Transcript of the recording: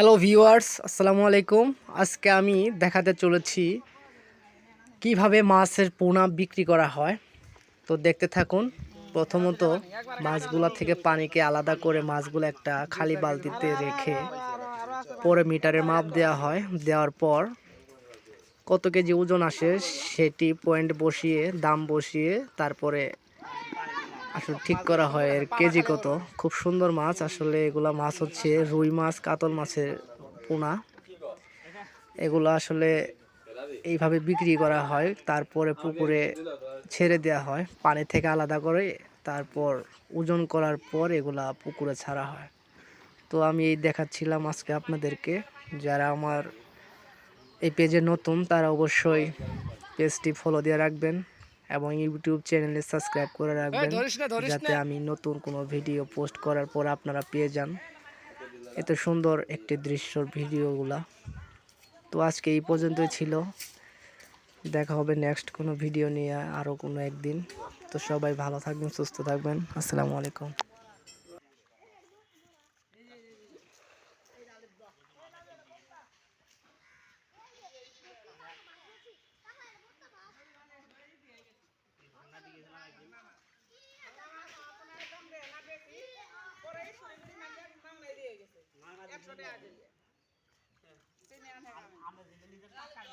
Hello viewers আসসালামু আলাইকুম আজকে আমি দেখাতে চলেছি কীভাবে মাছের পোনা বিক্রি করা হয়। তো দেখতে থাকুন, প্রথমত মাছগুলা থেকে পানিকে আলাদা করে মাছগুলো একটা খালি বালতিতে রেখে পরে মিটারের মাপ দেওয়া হয়। দেওয়ার পর কত কেজি ওজন আসে সেটি পয়েন্ট বসিয়ে, দাম বসিয়ে, তারপরে আসলে ঠিক করা হয়। এর কেজি কত? খুব সুন্দর মাছ। আসলে এগুলা মাছ হচ্ছে রুই মাছ, কাতল মাছের পোনা। এগুলো আসলে এইভাবে বিক্রি করা হয়। তারপরে পুকুরে ছেড়ে দেওয়া হয়। পানি থেকে আলাদা করে তারপর ওজন করার পর এগুলা পুকুরে ছাড়া হয়। তো আমি এই দেখাচ্ছিলাম আজকে আপনাদেরকে। যারা আমার এই পেজে নতুন, তারা অবশ্যই পেজটি ফলো দিয়ে রাখবেন। এবং ইউটিউব চ্যানেলে সাবস্ক্রাইব করে রাখবেন যাতে আমি নতুন কোনো ভিডিও পোস্ট করার পর আপনারা পেয়ে যান। এত সুন্দর একটি দৃশ্যর ভিডিওগুলা তো আজকে এই পর্যন্তই ছিল। দেখা হবে নেক্সট কোনো ভিডিও নিয়ে আরও কোনো একদিন। তো সবাই ভালো থাকবেন সুস্থ থাকবেন। আসসালামু আলাইকুম। একশো টাকা